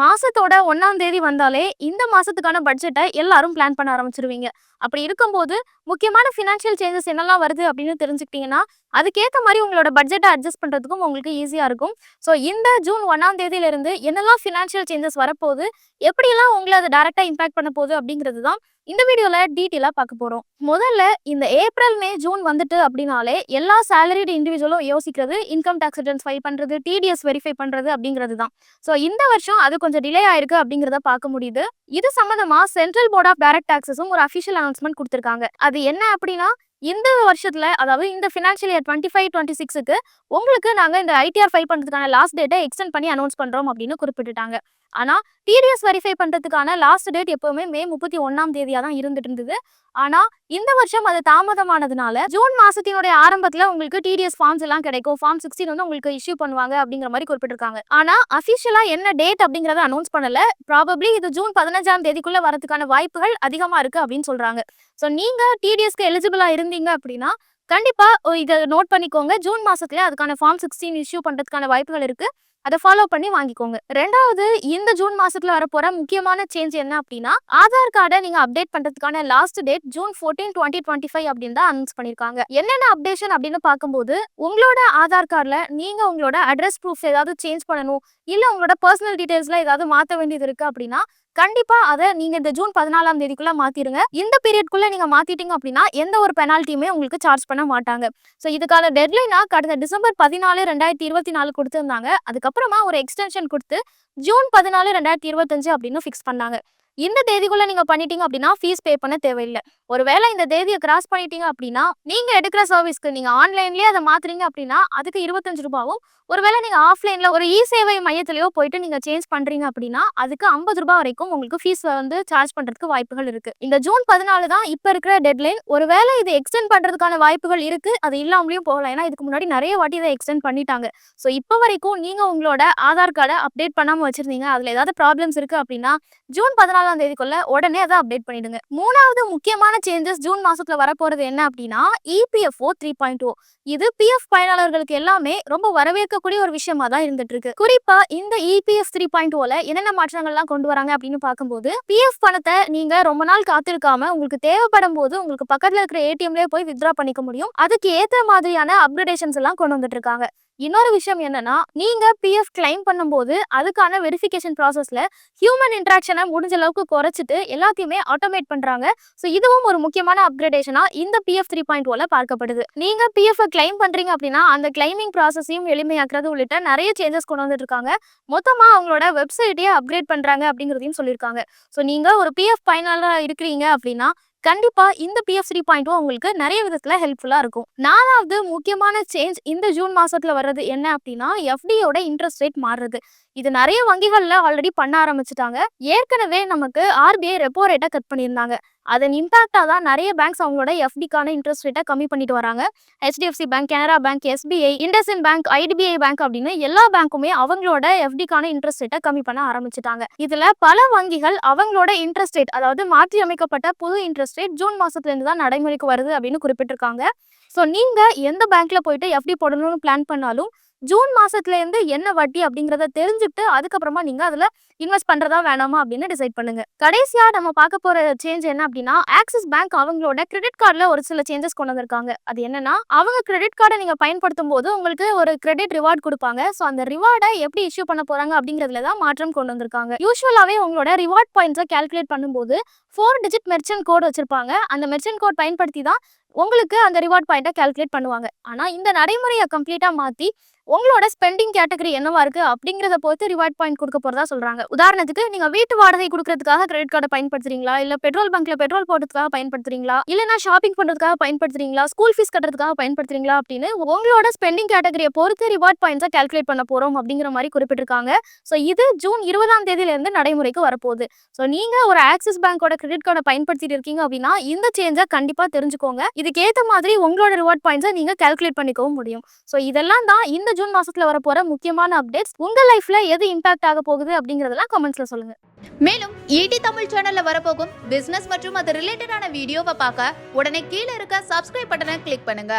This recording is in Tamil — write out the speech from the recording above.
மாசத்தோட ஒன்னாம் தேதி வந்தாலே இந்த மாசத்துக்கான பட்ஜெட்டை எல்லாரும் பிளான் பண்ண ஆரம்பிச்சிருவீங்க. அப்படி இருக்கும்போது முக்கியமான ஃபினான்ஷியல் சேஞ்சஸ் என்னெல்லாம் வருது அப்படின்னு தெரிஞ்சுக்கிட்டீங்கன்னா அதுக்கேற்ற மாதிரி உங்களோட பட்ஜெட்டை அட்ஜஸ்ட் பண்ணுறதுக்கும் உங்களுக்கு ஈஸியாக இருக்கும். ஸோ இந்த ஜூன் ஒன்றாம் தேதியிலிருந்து என்னெல்லாம் ஃபினான்ஷியல் சேஞ்சஸ் வரப்போகுது எப்படிலாம் உங்களை அதை டேரெக்டாக இம்பாக்ட் பண்ண போகுது அப்படிங்கிறது தான் இந்த வீடியோவில் டீட்டெயிலாக பார்க்க போகிறோம் முதல்ல இந்த ஏப்ரல் மே ஜூன் வந்துட்டு அப்படின்னாலே எல்லா சேலரிடு இண்டிவிஜுவலும் யோசிக்கிறது இன்கம் டேக்ஸ் ரிட்டர்ன்ஸ் ஃபைல் பண்ணுறது டிடிஎஸ் வெரிஃபை பண்ணுறது அப்படிங்கிறது தான். ஸோ இந்த வருஷம் அது கொஞ்சம் டிலே ஆயிருக்கு அப்படிங்கிறத பார்க்க முடியுது. இது சம்மந்தமாக சென்ட்ரல் போர்ட் ஆஃப் டைரக்ட் டாக்ஸஸும் ஒரு அஃபிஷியல் அனௌன்ஸ்மெண்ட் கொடுத்துருக்காங்க. அது என்ன அப்படின்னா இந்த வருஷத்துல அதாவது இந்த financial year twenty five twenty சிக்ஸுக்கு உங்களுக்கு நாங்கள் இந்த ஐடிஆர் ஃபைல் பண்ணுறதுக்கான லாஸ்ட் டேட்டை எக்ஸ்டெண்ட் பண்ணி அனௌன்ஸ் பண்ணுறோம் அப்படின்னு குறிப்பிட்டுட்டாங்க. ஆனால் டிடிஎஸ் வெரிஃபை பண்ணுறதுக்கான லாஸ்ட் டேட் எப்போவுமே மே முப்பத்தி ஒன்றாம் தேதியாக தான் இருந்துட்டு இருந்தது. ஆனால் இந்த வருஷம் அது தாமதமானதுனால ஜூன் மாசத்தினுடைய ஆரம்பத்தில் உங்களுக்கு டிடிஎஸ் ஃபார்ம்ஸ் எல்லாம் கிடைக்கும். ஃபார்ம் சிக்ஸ்டீன் வந்து உங்களுக்கு இஷ்யூ பண்ணுவாங்க அப்படிங்கிற மாதிரி குறிப்பிட்டிருக்காங்க. ஆனால் அஃபிஷியலாக என்ன டேட் அப்படிங்கிறத அனௌன்ஸ் பண்ணல. ப்ராபப்ளி இது ஜூன் பதினஞ்சாம் தேதிக்குள்ளே வரதுக்கான வாய்ப்புகள் அதிகமாக இருக்குது அப்படின்னு சொல்கிறாங்க ஸோ நீங்கள் டிடிஎஸ்க்கு எலிஜிபிளாக இருந்தீங்க அப்படின்னா கண்டிப்பாக இதை நோட் பண்ணிக்கோங்க. ஜூன் மாதத்துல அதுக்கான ஃபார்ம் சிக்ஸ்டீன் இஷ்யூ பண்ணுறதுக்கான வாய்ப்புகள் இருக்குது அதை ஃபாலோ பண்ணி வாங்கிக்கோங்க. ரெண்டாவது இந்த ஜூன் மாசத்துல வரப்போற முக்கியமான சேஞ்ச் என்ன அப்படின்னா ஆதார் கார்டை நீங்க அப்டேட் பண்றதுக்கான last date June fourteen twenty twenty five அப்படின்னு தான் அனௌன்ஸ் பண்ணிருக்காங்க. என்னென்ன அப்டேஷன் அப்படின்னு பார்க்கும்போது உங்களோட ஆதார் கார்டில் நீங்க உங்களோட அட்ரஸ் ப்ரூஃப் ஏதாவது சேஞ்ச் பண்ணணும் இல்ல உங்களோட பர்சனல் டீடைல்ஸ்ல ஏதாவது மாற்ற வேண்டியது இருக்கு அப்படின்னா கண்டிப்பா அதை நீங்க இந்த ஜூன் பதினாலாம் தேதிக்குள்ள மாத்திருங்க. இந்த பீரியட்குள்ள நீங்க மாத்திட்டீங்க அப்படின்னா எந்த ஒரு பெனால்ட்டியுமே உங்களுக்கு சார்ஜ் பண்ண மாட்டாங்க. ஸோ இதுக்கான டெட்லைனா கடந்த டிசம்பர் பதினாலு ரெண்டாயிரத்தி இருபத்தி நாலு கொடுத்துருந்தாங்க. அதுக்கப்புறமா ஒரு எக்ஸ்டென்ஷன் கொடுத்து ஜூன் பதினாலு ரெண்டாயிரத்தி இருபத்தஞ்சு அப்படின்னு ஃபிக்ஸ் பண்ணாங்க. இந்த தேதிக்குள்ள நீங்க பண்ணிட்டீங்க அப்படின்னா ஃபீஸ் பே பண்ண தேவையில்லை. ஒருவேளை இந்த தேதியை கிராஸ் பண்ணிட்டீங்க அப்படின்னா நீங்க எடுக்கிற சர்வீஸ்க்கு நீங்க ஆன்லைன்லயே அதை மாத்துறீங்க அப்படின்னா அதுக்கு இருபத்தஞ்சு ரூபாவும் ஒருவேளை நீங்க ஆஃப்லைன்ல ஒரு இ சேவை மையத்திலயோ போயிட்டு நீங்க சேஞ்ச் பண்றீங்க அப்படின்னா அதுக்கு ஐம்பது ரூபாய் வரைக்கும் உங்களுக்கு ஃபீஸ் வந்து சார்ஜ் பண்றதுக்கு வாய்ப்புகள் இருக்கு. இந்த ஜூன் பதினாலு தான் இப்ப இருக்கிற டெட்லைன் ஒருவேளை இது எக்ஸ்டெண்ட் பண்றதுக்கான வாய்ப்புகள் இருக்கு. அது இல்லாமலையும் போகலாம். ஏன்னா இதுக்கு முன்னாடி நிறைய வாட்டி இதை எக்ஸ்டெண்ட் பண்ணிட்டாங்க. ஸோ இப்போ வரைக்கும் நீங்க உங்களோட ஆதார் கார்டை அப்டேட் பண்ணாம வச்சிருந்தீங்க. அதுல ஏதாவது ப்ராப்ளம்ஸ் இருக்கு அப்படின்னா ஜூன் பதினாலாம் தேதிக்குள்ள உடனே அதை அப்டேட் பண்ணிடுங்க. மூணாவது முக்கியமான சேஞ்சஸ் ஜூன் மாசத்துல வரப்போறது என்ன அப்படின்னா இபிஎஃப்ஓ த்ரீ பாயிண்ட் ஓ இது பிஎஃப் பயனாளர்களுக்கு எல்லாமே ரொம்ப வரவேற்கக்கூடிய ஒரு விஷயமா தான் இருந்துட்டு இருக்கு குறிப்பா இந்த இபிஎஃப் த்ரீ பாயிண்ட் ஓல என்னென்ன மாற்றங்கள்லாம் கொண்டு வராங்க அப்படின்னு பார்க்கும்போது பிஎஃப் பணத்தை நீங்க ரொம்ப நாள் காத்திருக்காம உங்களுக்கு தேவைப்படும் போது உங்களுக்கு பக்கத்துல இருக்கிற ஏடிஎம்லயே போய் வித்ரா பண்ணிக்க முடியும். அதுக்கு ஏத்த மாதிரியான அப்கிரேடேஷன்ஸ் எல்லாம் கொண்டு வந்துட்டு இருக்காங்க இன்னொரு விஷயம் என்னன்னா நீங்க பிஎஃப் கிளைம் பண்ணும்போது அதுக்கான வெரிஃபிகேஷன் ப்ராசஸ்ல ஹியூமன் இன்ட்ராக்ஷனை முடிஞ்ச அளவுக்கு குறைச்சிட்டு எல்லாத்தையுமே ஆட்டோமேட் பண்றாங்க. ஸோ இதுவும் ஒரு முக்கியமான அப்கிரேடேஷனா இந்த பிஎஃப் த்ரீ பாயிண்ட் ஓல பார்க்கப்படுது. நீங்க பிஎஃப் கிளைம் பண்றீங்க அப்படின்னா அந்த கிளைமிங் ப்ராசஸையும் எளிமையாக்குறது உள்ளிட்ட நிறைய சேஞ்சஸ் கொண்டு வந்துட்டு இருக்காங்க. மொத்தமா அவங்களோட வெப்சைட்டையே அப்கிரேட் பண்றாங்க அப்படிங்கிறதையும் சொல்லியிருக்காங்க. ஸோ நீங்க ஒரு பிஎஃப் பயனாளராக இருக்கிறீங்க அப்படின்னா கண்டிப்பா இந்த பிஎஃப் த்ரீ பாயிண்ட்டும் உங்களுக்கு நிறைய விதத்துல ஹெல்ப்ஃபுல்லா இருக்கும். நாலாவது முக்கியமான சேஞ்ச் இந்த ஜூன் மாசத்துல வர்றது என்ன அப்படின்னா எஃப்டியோட இன்ட்ரெஸ்ட் ரேட் மாறுறது. இது நிறைய வங்கிகள்ல ஆல்ரெடி பண்ண ஆரம்பிச்சிட்டாங்க. ஏற்கனவே நமக்கு ஆர்பிஐ ரெப்போ ரேட்டை கட் பண்ணியிருந்தாங்க. அதன் இம்பாக்டாக தான் நிறைய பேங்க்ஸ் அவங்களோட எஃப்டிக்கான இன்ட்ரெஸ்ட் ரேட்டை கம்மி பண்ணிட்டு வராங்க. HDFC bank Canara bank SBI IndusInd bank IDBI bank அப்படின்னு எல்லா பேங்க்குமே அவங்களோட எஃப்டிக்கான இன்ட்ரெஸ்ட் ரேட்டை கம்மி பண்ண ஆரம்பிச்சிட்டாங்க. இதில் பல வங்கிகள் அவங்களோட இன்ட்ரெஸ்ட் ரேட் அதாவது மாற்றி அமைக்கப்பட்ட புது இன்ட்ரெஸ்ட் ரேட் ஜூன் மாதத்துலேருந்து தான் நடைமுறைக்கு வருது அப்படின்னு குறிப்பிட்டிருக்காங்க. ஸோ நீங்கள் எந்த பேங்க்கில் போயிட்டு எஃப்டி போடணும்னு பிளான் பண்ணாலும் ஜூன் மாசத்துல இருந்து என்ன வட்டி அப்படிங்கறத தெரிஞ்சுட்டு அதுக்கப்புறமா நீங்க அதுல இன்வெஸ்ட் பண்றதா வேணாமா அப்படின்னு டிசைட் பண்ணுங்க. கடைசியா நம்ம பார்க்க போற சேஞ்ச் என்ன அப்படின்னா ஆக்சிஸ் பேங்க் அவங்களோட கிரெடிட் கார்டுல ஒரு சில சேஞ்சஸ் கொண்டு வந்திருக்காங்க. அது என்னன்னா அவங்க கிரெடிட் கார்டை நீங்க பயன்படுத்தும் போது உங்களுக்கு ஒரு கிரெடிட் ரிவார்ட் கொடுப்பாங்க. ஸோ அந்த ரிவார்டை எப்படி இஷ்யூ பண்ண போறாங்க அப்படிங்கிறதுல தான் மாற்றம் கொண்டு வந்திருக்காங்க. யூஸ்வலாவே உங்களோட ரிவார்ட் பாயிண்ட்ஸை கால்குலேட் பண்ணும்போது ஃபோர் டிஜிட் மெர்ச்சன்ட் கோட் வச்சிருப்பாங்க. அந்த மெர்ச்சன்ட் கோட் பயன்படுத்தி தான் உங்களுக்கு அந்த ரிவார்ட் பாயிண்ட்டை கால்குலேட் பண்ணுவாங்க. ஆனால் இந்த நடைமுறையை கம்ப்ளீட்டாக மாற்றி உங்களோட ஸ்பெண்டிங் கேட்டகரி என்னவா இருக்கு அப்படிங்கிறத பொறுத்து ரிவார்ட் பாயிண்ட் கொடுக்க போறதா சொல்றாங்க. உதாரணத்துக்கு நீங்க வீட்டு வாடகை கொடுக்கறதுக்காக கிரெடிட் கார்டை பயன்படுத்துறீங்களா? இல்ல பெட்ரோல் பங்க்ல பெட்ரோல் போடுறதுக்காக பயன்படுத்துறீங்களா? இல்லனா ஷாப்பிங் பண்றதுக்காக பயன்படுத்துறீங்களா? ஸ்கூல் ஃபீஸ் கட்டுறதுக்காக பயன்படுத்துறீங்களா? அப்படின்னு உங்களோட ஸ்பெண்டிங் கேட்டகரியை பொறுத்து ரிவார்ட் பாயிண்ட்ஸை கால்குலேட் பண்ண போறோம் அப்படிங்கிற மாதிரி குறிப்பிட்டிருக்காங்க. ஸோ இது ஜூன் இருபதாம் தேதியில இருந்து நடைமுறைக்கு வரப்போகுது. ஸோ நீங்க ஒரு ஆக்சிஸ் பேங்கோட கிரெடிட் கார்டை பயன்படுத்திட்டு இருக்கீங்க அப்படின்னா இந்த சேஞ்சை கண்டிப்பா தெரிஞ்சுக்கோங்க. இதுக்கேற்ற மாதிரி உங்களோட ரிவார்ட் பாயிண்ட்ஸை நீங்க கால்குலேட் பண்ணிக்கவும் முடியும். ஸோ இதெல்லாம் தான் இந்த ஜூன் மாசத்துல வர போற முக்கியமான அப்டேட்ஸ் உங்க லைஃப்ல எது இம்பாக்ட் ஆக போகுது அப்படிங்கறதெல்லாம் கமெண்ட்ஸ்ல சொல்லுங்க. மேலும் ஈடி தமிழ் சேனல்ல வரப்போகும் பிசினஸ் மற்றும் அது ரிலேட்டடான வீடியோவை பார்க்க உடனே கீழே இருக்க சப்ஸ்கிரைப் பட்டனை கிளிக் பண்ணுங்க.